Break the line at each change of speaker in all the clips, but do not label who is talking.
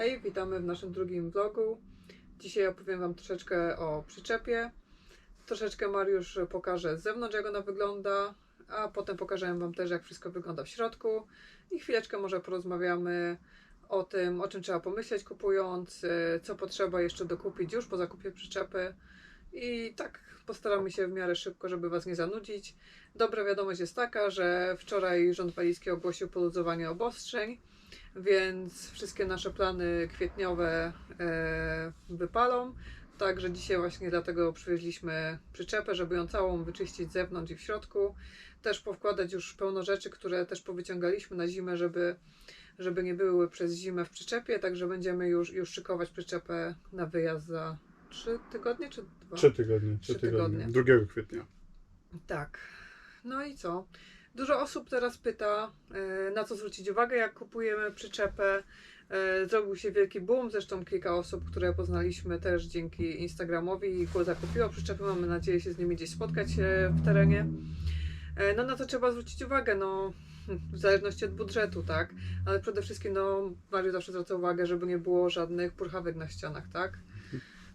Hej, witamy w naszym drugim vlogu. Dzisiaj opowiem Wam troszeczkę o przyczepie. Troszeczkę Mariusz pokaże z zewnątrz, jak ona wygląda, a potem pokażę Wam też, jak wszystko wygląda w środku. I chwileczkę może porozmawiamy o tym, o czym trzeba pomyśleć kupując, y, co potrzeba jeszcze dokupić już po zakupie przyczepy. I tak postaramy się w miarę szybko, żeby Was nie zanudzić. Dobra wiadomość jest taka, że wczoraj rząd walijski ogłosił poluzowanie obostrzeń, więc wszystkie nasze plany kwietniowe e, wypalą. Także dzisiaj właśnie dlatego przywieźliśmy przyczepę, żeby ją całą wyczyścić z zewnątrz i w środku. Też powkładać już pełno rzeczy, które też powyciągaliśmy na zimę, żeby, żeby nie były przez zimę w przyczepie. Także będziemy już, już szykować przyczepę na wyjazd za 3 tygodnie czy 2?
Trzy tygodnie. Trzy
Trzy
tygodnie.
tygodnie.
2 kwietnia.
Tak. No i co? Dużo osób teraz pyta, e, na co zwrócić uwagę, jak kupujemy przyczepę. E, Zrobił się wielki boom, zresztą kilka osób, które poznaliśmy też dzięki Instagramowi, zakupiło przyczepy. Mamy nadzieję się z nimi gdzieś spotkać e, w terenie. No na co trzeba zwrócić uwagę? No, w zależności od budżetu, tak? Ale przede wszystkim, no, Mariusz zawsze zwraca uwagę, żeby nie było żadnych purchawek na ścianach, tak?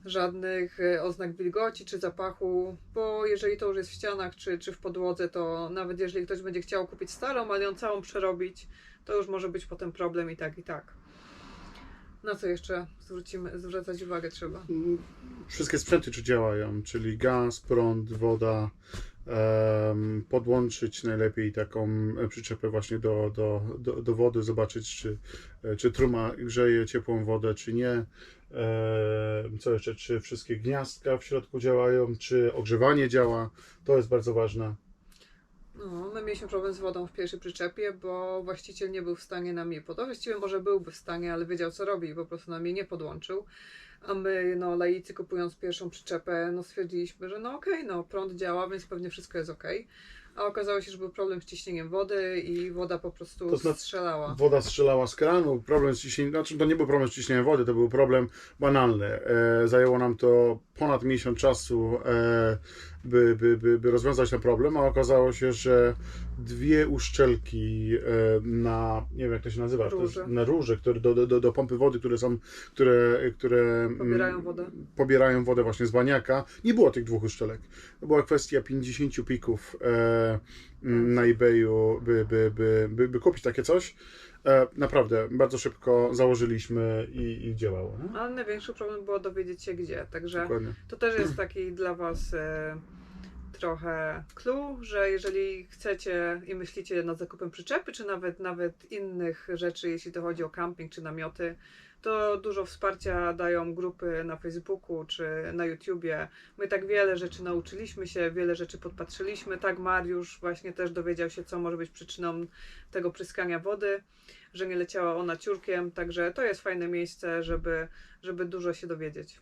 Żadnych e, oznak wilgoci czy zapachu, bo jeżeli to już jest w ścianach czy, czy w podłodze, to nawet jeżeli ktoś będzie chciał kupić starą, ale ją całą przerobić, to już może być potem problem i tak, i tak. Na co jeszcze zwrócimy, zwracać uwagę trzeba?
Wszystkie sprzęty czy działają, czyli gaz, prąd, woda. Podłączyć najlepiej taką e, przyczepę właśnie do, do, do, do wody, zobaczyć czy, e, czy truma grzeje ciepłą wodę, czy nie. Co jeszcze, czy wszystkie gniazdka w środku działają, czy ogrzewanie działa. To jest bardzo ważne.
My mieliśmy problem z wodą w pierwszej przyczepie, bo właściciel nie był w stanie nam jej podłączyć. Właściwie może byłby w stanie, ale wiedział co robi i po prostu nam jej nie podłączył. A my, no, laicy kupując pierwszą przyczepę, no stwierdziliśmy, że no okej, no prąd działa, więc pewnie wszystko jest okej. A okazało się, że był problem z ciśnieniem wody i woda po prostu
To znaczy-
strzelała.
Woda strzelała z kranu, problem z ciśnieniem, znaczy to nie był problem z ciśnieniem wody, to był problem banalny. E, zajęło nam to ponad miesiąc czasu, e, by, by, by, by rozwiązać ten problem, a okazało się, że dwie uszczelki e, na, nie wiem jak to się nazywa,
Róże.
na róże, które, do, do, do, pompy wody, które są, które, które mm,
Pobierają wodę.
pobierają wodę właśnie z baniaka. Nie było tych dwóch uszczelek. To była kwestia 50 pików e, na eBayu, by, by, by, by, by kupić takie coś. E, naprawdę, bardzo szybko założyliśmy i, i działało. Nie?
Ale największy problem było dowiedzieć się gdzie, także
Dokładnie.
To też jest taki dla Was e, trochę clue, że jeżeli chcecie i myślicie nad zakupem przyczepy, czy nawet, nawet innych rzeczy, jeśli to chodzi o camping czy namioty, to dużo wsparcia dają grupy na Facebooku czy na YouTubie. My tak wiele rzeczy nauczyliśmy się, wiele rzeczy podpatrzyliśmy. Tak Mariusz właśnie też dowiedział się, co może być przyczyną tego pryskania wody, że nie leciała ona ciurkiem, także to jest fajne miejsce, żeby, żeby dużo się dowiedzieć.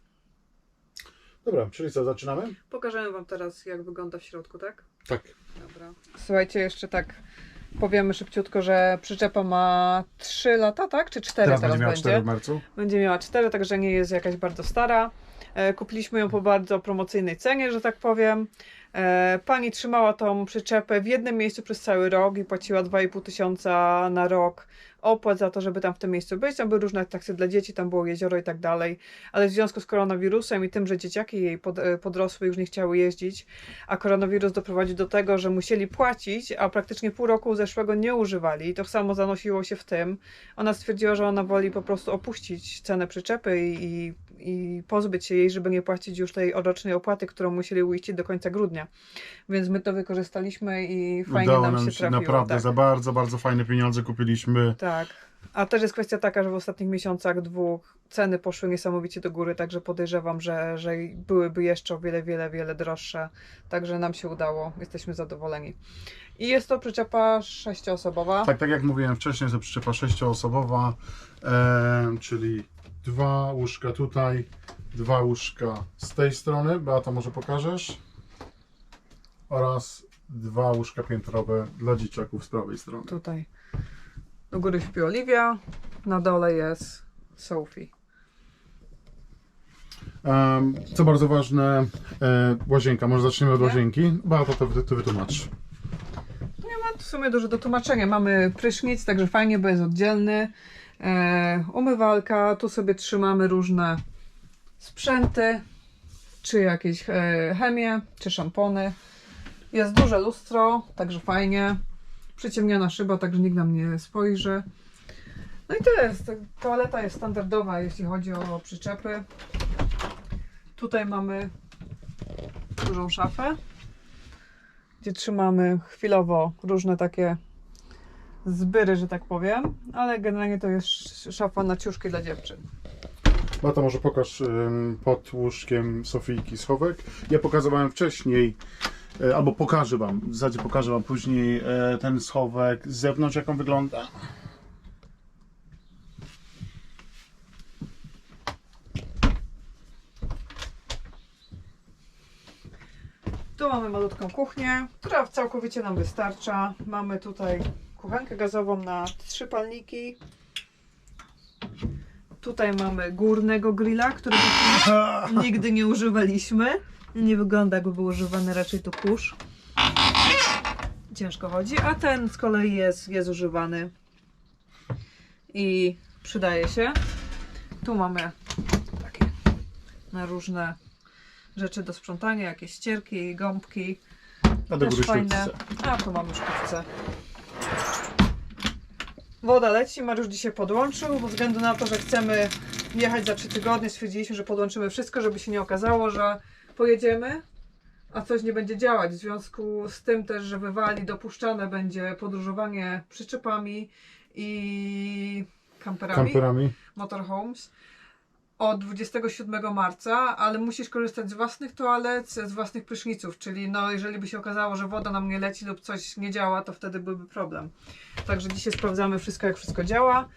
Dobra, czyli co, zaczynamy?
Pokażemy Wam teraz, jak wygląda w środku, tak?
Tak.
Dobra. Słuchajcie, jeszcze tak powiemy szybciutko, że przyczepa ma 3 lata, tak? Czy 4 teraz,
będzie miała
będzie?
4 w marcu.
Będzie miała 4, także nie jest jakaś bardzo stara. E, Kupiliśmy ją po bardzo promocyjnej cenie, że tak powiem. E, Pani trzymała tą przyczepę w jednym miejscu przez cały rok i płaciła 2,5 tysiąca na rok opłat za to, żeby tam w tym miejscu być. Tam były różne atrakcje dla dzieci, tam było jezioro i tak dalej, ale w związku z koronawirusem i tym, że dzieciaki jej pod, e, podrosły już nie chciały jeździć, a koronawirus doprowadził do tego, że musieli płacić, a praktycznie pół roku zeszłego nie używali. I to samo zanosiło się w tym. Ona stwierdziła, że ona woli po prostu opuścić cenę przyczepy i, i, pozbyć się jej, żeby nie płacić już tej rocznej opłaty, którą musieli uiścić do końca grudnia. Więc my to wykorzystaliśmy i fajnie
Udało
nam,
nam
się
się
trafiło.
naprawdę
tak.
za bardzo, bardzo fajne pieniądze kupiliśmy.
Tak. A też jest kwestia taka, że w ostatnich miesiącach dwóch ceny poszły niesamowicie do góry, także podejrzewam, że, że byłyby jeszcze o wiele, wiele, wiele droższe. Także nam się udało, jesteśmy zadowoleni. I jest to przyczepa sześcioosobowa.
Tak, tak jak mówiłem wcześniej, to przyczepa sześcioosobowa, e, czyli dwa łóżka tutaj, dwa łóżka z tej strony, Beata może pokażesz? Oraz dwa łóżka piętrowe dla dzieciaków z prawej strony.
Tutaj. Do góry śpi Oliwia, na dole jest Sophie.
Em, co bardzo ważne, e, łazienka, może zaczniemy od
Nie?
łazienki. Beata, to, to wytłumacz.
Nie ma w sumie dużo do tłumaczenia. Mamy prysznic, także fajnie, bo jest oddzielny. e, umywalka, tu sobie trzymamy różne sprzęty, czy jakieś e, chemie, czy szampony. Jest duże lustro, także fajnie. Przyciemniona szyba, także nikt nam nie spojrzy. No i to jest. Toaleta jest standardowa, jeśli chodzi o przyczepy. Tutaj mamy dużą szafę, gdzie trzymamy chwilowo różne takie zbyry, że tak powiem, ale generalnie to jest szafa na ciuszki dla dziewczyn.
Mata, może pokaż pod łóżkiem Sofijki schowek. Ja pokazywałem wcześniej, albo pokażę Wam, w zasadzie pokażę Wam później e, ten schowek z zewnątrz, jak on wygląda.
Tu mamy malutką kuchnię, która całkowicie nam wystarcza. Mamy tutaj kuchenkę gazową na trzy palniki. Tutaj mamy górnego grilla, którego nigdy nie używaliśmy. Nie wygląda jakby był używany, raczej to kurz. Ciężko chodzi, a ten z kolei jest, jest używany i przydaje się. Tu mamy takie na różne rzeczy do sprzątania, jakieś ścierki, gąbki.
A do góry
fajne.
sztuczce.
A tu mamy sztuczce. Woda leci, Mariusz dzisiaj podłączył, ze względu na to, że chcemy jechać za 3 tygodnie, stwierdziliśmy, że podłączymy wszystko, żeby się nie okazało, że pojedziemy, a coś nie będzie działać. W związku z tym też, że wywali dopuszczane będzie podróżowanie przyczepami i kamperami
Kamperami.
motorhomes od 27 marca, ale musisz korzystać z własnych toalet, z własnych pryszniców, czyli no jeżeli by się okazało, że woda nam nie leci lub coś nie działa, to wtedy byłby problem. Także dzisiaj sprawdzamy wszystko, jak wszystko działa,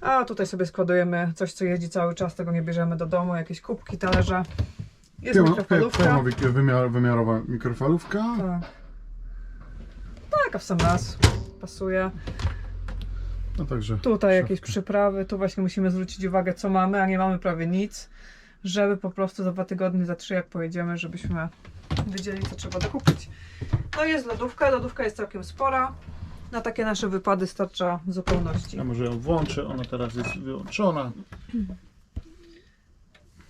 a tutaj sobie składujemy coś, co jeździ cały czas, tego nie bierzemy do domu, jakieś kubki, talerze. Jest mikrofalówka.
Pełno wymiar, wymiarowa mikrofalówka.
Tak. Tak, a w sam raz pasuje.
No także.
Tutaj jakieś przyprawy, tu właśnie musimy zwrócić uwagę, co mamy, a nie mamy prawie nic, żeby po prostu za dwa tygodnie, za trzy jak pojedziemy, żebyśmy wiedzieli, co trzeba dokupić. No jest lodówka, lodówka jest całkiem spora. Na takie nasze wypady starcza w zupełności.
Ja może ją włączę, ona teraz jest wyłączona.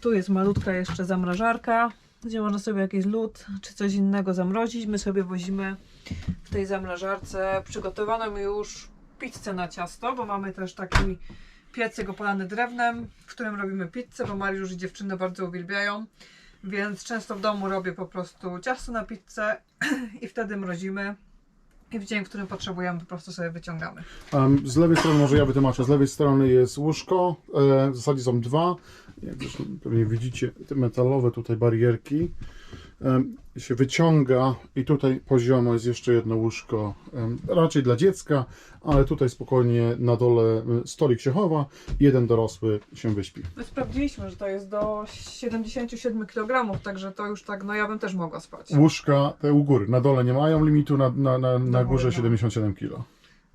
Tu jest malutka jeszcze zamrażarka, gdzie można sobie jakiś lód czy coś innego zamrozić. My sobie wozimy w tej zamrażarce przygotowaną już pizzę na ciasto, bo mamy też taki piecyk opalany drewnem, w którym robimy pizzę, bo Mariusz i dziewczyny bardzo uwielbiają. Więc często w domu robię po prostu ciasto na pizzę i wtedy mrozimy. W dzień, w którym potrzebujemy, po prostu sobie wyciągamy.
Z lewej strony, może ja wytłumaczę, z lewej strony jest łóżko, e, w zasadzie są dwa, jak zresztą pewnie widzicie, te metalowe tutaj barierki. Się wyciąga i tutaj poziomo jest jeszcze jedno łóżko, raczej dla dziecka, ale tutaj spokojnie na dole stolik się chowa, jeden dorosły się wyśpi.
My sprawdziliśmy, że to jest do 77 kg, także to już tak, no ja bym też mogła spać.
Łóżka te u góry, na dole nie mają limitu, na, na, na, na górze
no.
77 kg.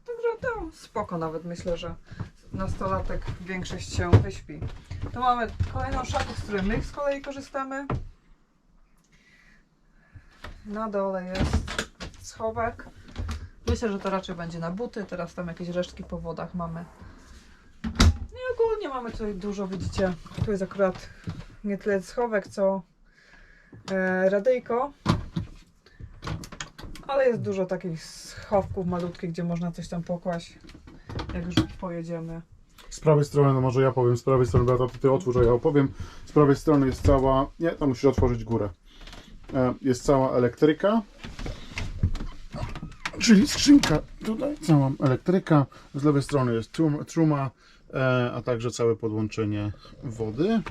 Także to spoko nawet myślę, że nastolatek większość się wyśpi. Tu mamy kolejną szafę, z której my z kolei korzystamy. Na dole jest schowek. Myślę, że to raczej będzie na buty. Teraz tam jakieś resztki po wodach mamy. No i ogólnie mamy tutaj dużo, widzicie. Tu jest akurat nie tyle schowek, co e, radyjko. Ale jest dużo takich schowków malutkich, gdzie można coś tam pokłaść, jak już pojedziemy.
Z prawej strony, no może ja powiem, z prawej strony, Beata, to ty otwórz, a ja opowiem. Z prawej strony jest cała, nie, tam musisz otworzyć górę. E, Jest cała elektryka. Czyli skrzynka, tutaj cała elektryka. Z lewej strony jest trum, truma, e, a także całe podłączenie wody.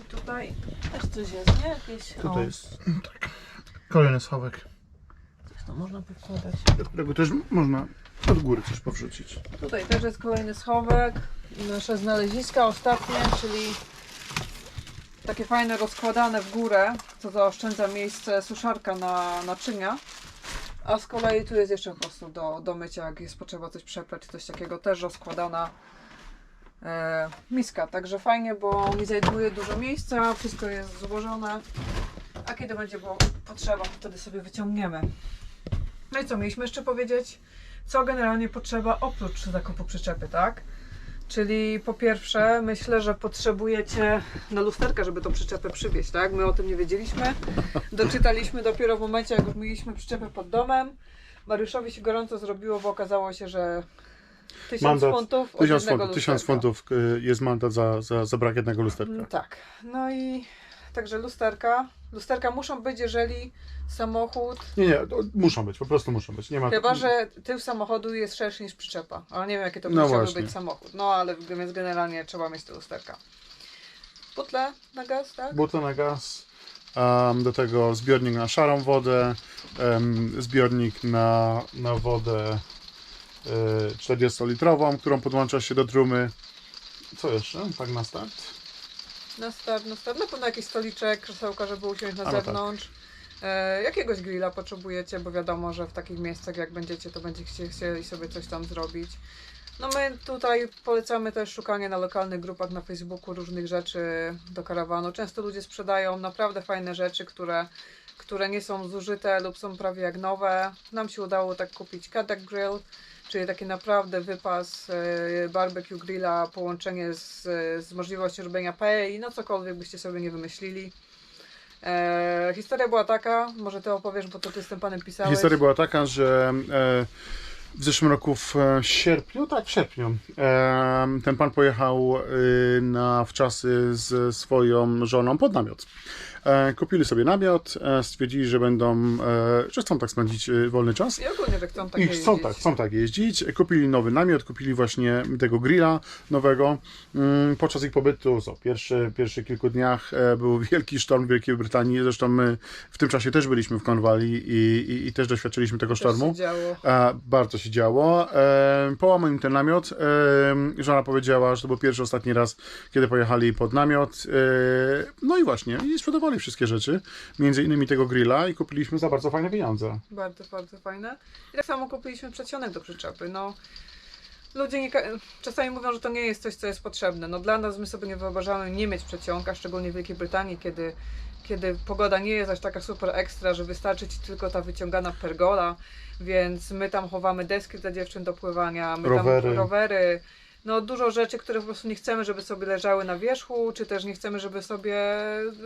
I tutaj też coś jest, nie? Jakieś...
Tutaj jest, tak, kolejny schowek,
Coś to można pokładać.
do którego też można od góry coś powrzucić.
Tutaj też jest kolejny schowek. Nasze znaleziska ostatnie, czyli takie fajne rozkładane w górę, co zaoszczędza miejsce suszarka na naczynia. A z kolei tu jest jeszcze po prostu do, do mycia, jak jest potrzeba coś przeprać, coś takiego, też rozkładana e, miska. Także fajnie, bo nie zajmuje dużo miejsca, wszystko jest złożone. A kiedy będzie było potrzeba, to wtedy sobie wyciągniemy. No i co, mieliśmy jeszcze powiedzieć, co generalnie potrzeba oprócz zakupu przyczepy, tak? Czyli po pierwsze, myślę, że potrzebujecie na lusterka, żeby tą przyczepę przywieźć, tak? My o tym nie wiedzieliśmy. Doczytaliśmy dopiero w momencie, jak już mieliśmy przyczepę pod domem. Mariuszowi się gorąco zrobiło, bo okazało się, że tysiąc
Mandat,
funtów od
Tysiąc
jednego
funtów, tysiąc
lusterka.
funtów y, jest mandat za, za, za brak jednego lusterka.
Tak. No i także lusterka. Lusterka muszą być, jeżeli samochód.
Nie, nie, to muszą być, po prostu muszą być. Nie ma...
Chyba, że tył samochodu jest szerszy niż przyczepa. Ale nie wiem, jakie to
No
musiałby być samochód. No ale więc generalnie trzeba mieć te lusterka. Butle na gaz, tak?
butle na gaz, em, do tego zbiornik na szarą wodę, em, zbiornik na, na wodę y, 40-litrową, którą podłącza się do trumy. Co jeszcze? Tak na start?
Na start, na start. Na pewno jakiś stoliczek, krzesełka, żeby usiąść na
A, no tak.
zewnątrz. E, jakiegoś grilla potrzebujecie, bo wiadomo, że w takich miejscach jak będziecie, to będziecie chcieli sobie coś tam zrobić. No my tutaj polecamy też szukanie na lokalnych grupach na Facebooku różnych rzeczy do karawanu. Często ludzie sprzedają naprawdę fajne rzeczy, które, które nie są zużyte lub są prawie jak nowe. Nam się udało tak kupić Kadak Grill, czyli taki naprawdę wypas e, barbecue grilla, połączenie z, z możliwością robienia paella, no cokolwiek byście sobie nie wymyślili. E, historia była taka, może ty opowiesz, bo to ty z tym panem pisałeś.
Historia była taka, że e, w zeszłym roku w e, sierpniu, tak w sierpniu, e, ten pan pojechał e, na wczasy z swoją żoną pod namiot. E, kupili sobie namiot, e, stwierdzili, że będą, e, że chcą tak spędzić wolny czas.
I ogólnie, że chcą tak
I
jeździć.
chcą tak, chcą tak jeździć. Kupili nowy namiot, kupili właśnie tego grilla nowego. Mm, Podczas ich pobytu, co, pierwszy, pierwszych kilku dniach był wielki sztorm w Wielkiej Brytanii. Zresztą my w tym czasie też byliśmy w Cornwalli i, i, i też doświadczyliśmy tego sztormu.
się działo.
Bardzo się działo. Połamał im ten namiot. Żona powiedziała, że to był pierwszy, ostatni raz, kiedy pojechali pod namiot. No i właśnie, i sprzedawali wszystkie rzeczy, między innymi tego grilla i kupiliśmy za bardzo fajne pieniądze.
Bardzo, bardzo fajne. I tak samo kupiliśmy przedsionek do przyczepy. No, ludzie nie, czasami mówią, że to nie jest coś, co jest potrzebne. No dla nas my sobie nie wyobrażamy nie mieć przedsionka, szczególnie w Wielkiej Brytanii, kiedy, kiedy pogoda nie jest aż taka super ekstra, że wystarczy ci tylko ta wyciągana pergola, więc my tam chowamy deski dla dziewczyn do pływania, my
Rowery.
tam rowery. No dużo rzeczy, które po prostu nie chcemy, żeby sobie leżały na wierzchu, czy też nie chcemy, żeby sobie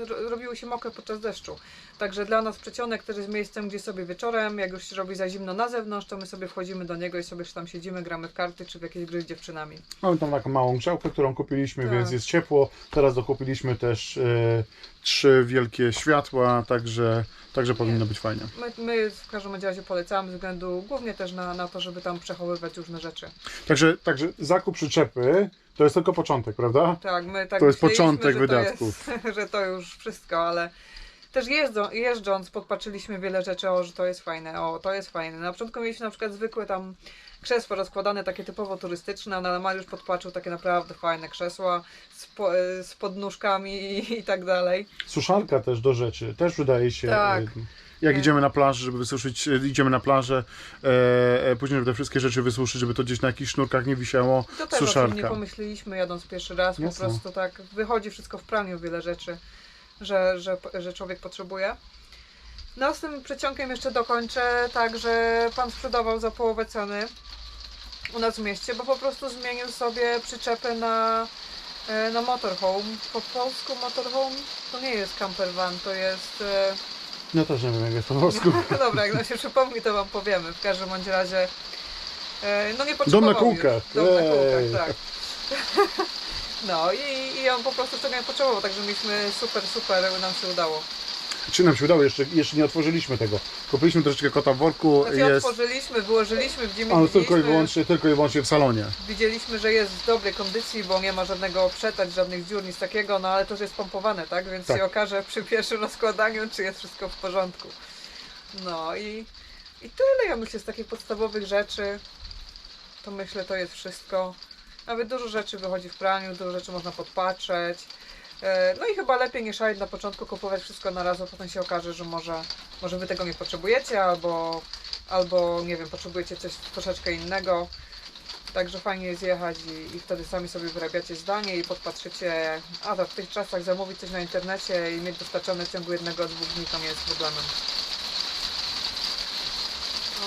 ro- robiły się mokre podczas deszczu. Także dla nas przecionek też jest miejscem, gdzie sobie wieczorem, jak już się robi za zimno na zewnątrz, to my sobie wchodzimy do niego i sobie tam siedzimy, gramy w karty, czy w jakieś gry z dziewczynami.
Mamy tam taką małą grzałkę, którą kupiliśmy,
Tak.
więc jest ciepło. Teraz dokupiliśmy też e, trzy wielkie światła, także, także powinno być fajnie.
My, my w każdym razie polecamy, ze względu głównie też na, na to, żeby tam przechowywać różne rzeczy.
Także, także zakup przyczepy to jest tylko początek, prawda?
Tak, my tak
To jest
myśleliśmy,
początek
że
wydatków.
To jest, że to już wszystko, ale też jeżdżą, jeżdżąc podpatrzyliśmy wiele rzeczy, o, że to jest fajne, o, to jest fajne. Na początku mieliśmy na przykład zwykłe tam krzesła rozkładane, takie typowo turystyczne, no ale Mariusz podpatrzył takie naprawdę fajne krzesła z, po, z podnóżkami i, i tak dalej.
Suszarka też do rzeczy, też wydaje się.
Tak.
e, Jak
Nie.
idziemy na plażę, żeby wysuszyć, e, idziemy na plażę, e, e, później żeby te wszystkie rzeczy wysuszyć, żeby to gdzieś na jakichś sznurkach nie wisiało.
To też o czym nie
Suszarka.
pomyśleliśmy jadąc pierwszy raz,
Jasne.
po prostu tak wychodzi wszystko w praniu wiele rzeczy, że, że, że człowiek potrzebuje. No z tym przeciągiem jeszcze dokończę, tak, że pan sprzedawał za połowę ceny u nas w mieście, bo po prostu zmienił sobie przyczepę na, e, na motorhome. Po polsku motorhome to nie jest camper van, to jest... e,
Ja też nie wiem, jak jest po polsku.
Dobra, jak nam się przypomni, to wam powiemy. W każdym bądź razie. e, No nie
Dom
potrzebował
na kółkach.
Już. Dom na kółkach, tak. No i, i on po prostu czego nie potrzebował, także mieliśmy super, super, nam się udało.
Czy nam się udało? Jeszcze, jeszcze nie otworzyliśmy tego. Kupiliśmy troszeczkę kota w worku.
Znaczy
jest,
otworzyliśmy, wyłożyliśmy, widzimy,
ale tylko i, wyłącznie, tylko i wyłącznie w salonie.
widzieliśmy, że jest w dobrej kondycji, bo nie ma żadnego przetać, żadnych dziur, nic takiego, no ale to już jest pompowane, tak? Więc
Tak.
się okaże przy pierwszym rozkładaniu, czy jest wszystko w porządku. No i, i tyle, ja myślę, z takich podstawowych rzeczy, to myślę, to jest wszystko. Nawet dużo rzeczy wychodzi w praniu, dużo rzeczy można podpatrzeć. E, No i chyba lepiej niż szaleć na początku kupować wszystko na raz, bo potem się okaże, że może, może wy tego nie potrzebujecie, albo, albo nie wiem, potrzebujecie coś troszeczkę innego. Także fajnie jest jechać i, i wtedy sami sobie wyrabiacie zdanie i podpatrzycie, a to w tych czasach zamówić coś na internecie i mieć dostarczone w ciągu jednego, dwóch dni to nie jest problemem.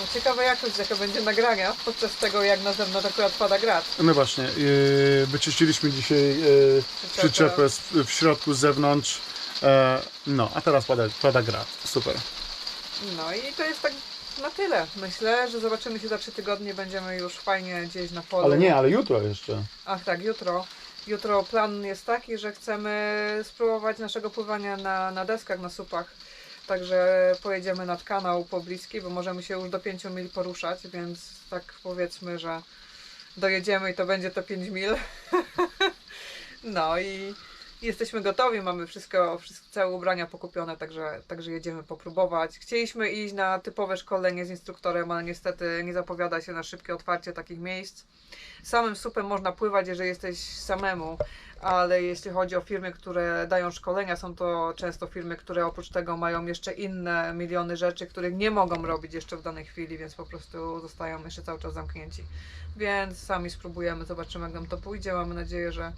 No, ciekawa jakość jaka będzie nagrania podczas tego jak na zewnątrz akurat pada grad.
No właśnie, yy, wyczyściliśmy dzisiaj yy, przyczepę z, w środku, z zewnątrz. E, no, a teraz pada, pada grad. Super.
No i to jest tak na tyle. Myślę, że zobaczymy się za trzy tygodnie, będziemy już fajnie gdzieś na polu.
Ale nie, ale jutro jeszcze.
Ach tak, jutro. Jutro plan jest taki, że chcemy spróbować naszego pływania na, na deskach, na supach. Także pojedziemy nad kanał pobliski, bo możemy się już do 5 mil poruszać, więc tak powiedzmy, że dojedziemy i to będzie to 5 mil. no i jesteśmy gotowi, mamy wszystko, wszystko całe ubrania pokupione, także, także jedziemy popróbować. Chcieliśmy iść na typowe szkolenie z instruktorem, ale niestety nie zapowiada się na szybkie otwarcie takich miejsc samym supem można pływać, jeżeli jesteś samemu, ale jeśli chodzi o firmy, które dają szkolenia, są to często firmy, które oprócz tego mają jeszcze inne miliony rzeczy, których nie mogą robić jeszcze w danej chwili, więc po prostu zostają jeszcze cały czas zamknięci. Więc sami spróbujemy, zobaczymy jak nam to pójdzie. Mamy nadzieję, że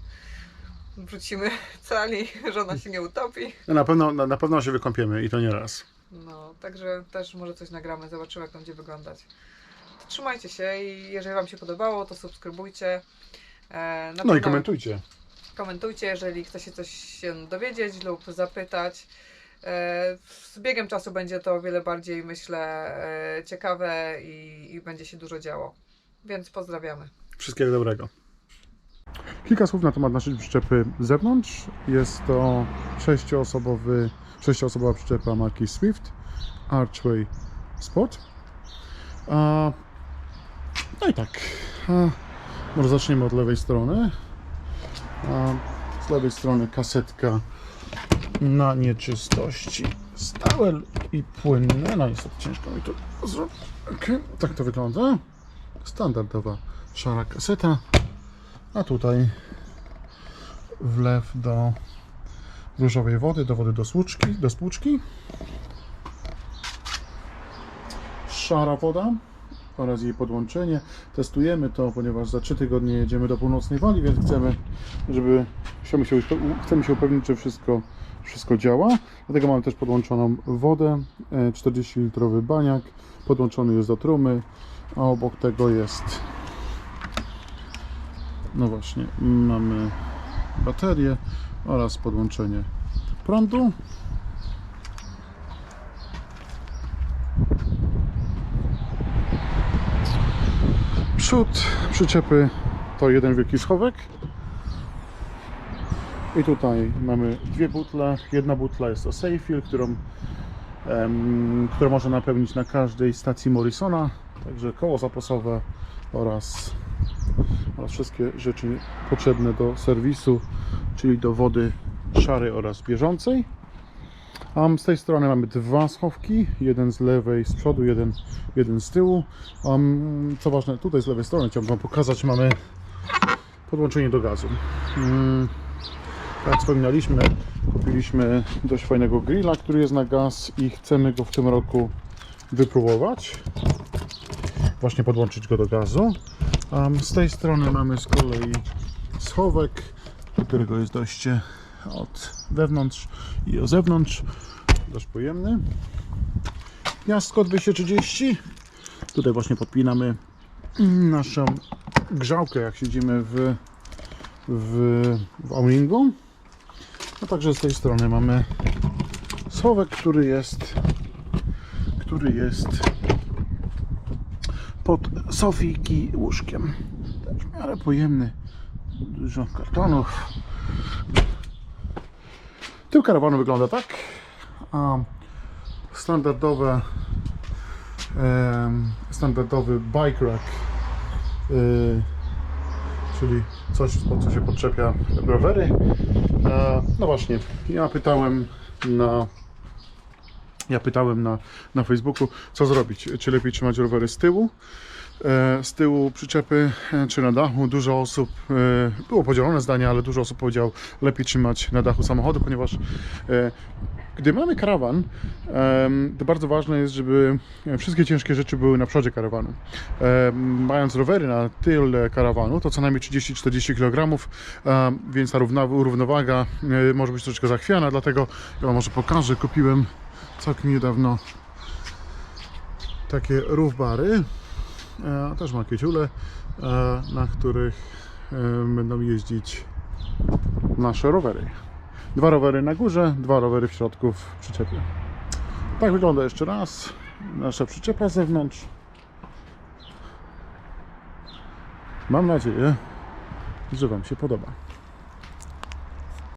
wrócimy cali, że ona się nie utopi.
No, na, pewno, na, na pewno się wykąpiemy i to nie raz.
No, także też może coś nagramy, zobaczymy jak to będzie wyglądać. To trzymajcie się i jeżeli Wam się podobało, to subskrybujcie. E,
No i komentujcie.
komentujcie, jeżeli chcecie coś się dowiedzieć lub zapytać. E, Z biegiem czasu będzie to o wiele bardziej, myślę, e, ciekawe i, i będzie się dużo działo. Więc pozdrawiamy.
Wszystkiego dobrego. Kilka słów na temat naszej przyczepy z zewnątrz. Jest to sześcioosobowy, sześcioosobowa przyczepa marki Swift Archway Sport. A, no i tak. A, może zaczniemy od lewej strony. A, z lewej strony kasetka na nieczystości stałe i płynne. No niestety ciężko mi to zrobić. Okay. Tak to wygląda. Standardowa szara kaseta. A tutaj wlew do różowej wody, do wody do do spłuczki. Szara woda oraz jej podłączenie. Testujemy to, ponieważ za 3 tygodnie jedziemy do północnej wali, więc chcemy, żeby chcemy się, chcemy się upewnić, że wszystko, wszystko działa. Dlatego mamy też podłączoną wodę, e, 40 litrowy baniak, podłączony jest do trumy, a obok tego jest no właśnie, mamy baterię oraz podłączenie prądu. Przód przyczepy to jeden wielki schowek. I tutaj mamy dwie butle. Jedna butla jest to Safefill, którą, em, którą można napełnić na każdej stacji Morrisona. Także koło zapasowe oraz oraz wszystkie rzeczy potrzebne do serwisu, czyli do wody szarej oraz bieżącej. Um, z tej strony mamy dwa schowki, jeden z lewej z przodu, jeden, jeden z tyłu. Um, co ważne, tutaj z lewej strony chciałbym Wam pokazać, mamy podłączenie do gazu. Um, jak wspominaliśmy, kupiliśmy dość fajnego grilla, który jest na gaz i chcemy go w tym roku wypróbować. Właśnie podłączyć go do gazu. Um, z tej strony mamy z kolei schowek, którego jest dojście od wewnątrz i o zewnątrz. Dość pojemny. Gniazdko 230. Tutaj właśnie podpinamy naszą grzałkę, jak siedzimy w, w, w Auringu. A także z tej strony mamy schowek, który jest który jest pod sofiki łóżkiem. Też w miarę pojemny. Dużo kartonów. Tył karawanu wygląda tak. A standardowe standardowy bike rack y, czyli coś, pod co się podczepia rowery. E, no właśnie, ja pytałem na ja pytałem na, na Facebooku, co zrobić. Czy lepiej trzymać rowery z tyłu, z tyłu przyczepy, e, czy na dachu. Dużo osób, e, było podzielone zdania, ale dużo osób powiedział, lepiej trzymać na dachu samochodu, ponieważ e, gdy mamy karawan, to bardzo ważne jest, żeby wszystkie ciężkie rzeczy były na przodzie karawanu. Mając rowery na tyle karawanu, to co najmniej 30-40 kg, więc ta równowaga e, może być troszeczkę zachwiana, dlatego ja może pokażę, kupiłem całkiem niedawno takie roof-bary. E, też ma kieciule, e, na których e, będą jeździć nasze rowery. Dwa rowery na górze, dwa rowery w środku w przyczepie. Tak wygląda jeszcze raz nasza przyczepa z zewnątrz. Mam nadzieję, że Wam się podoba.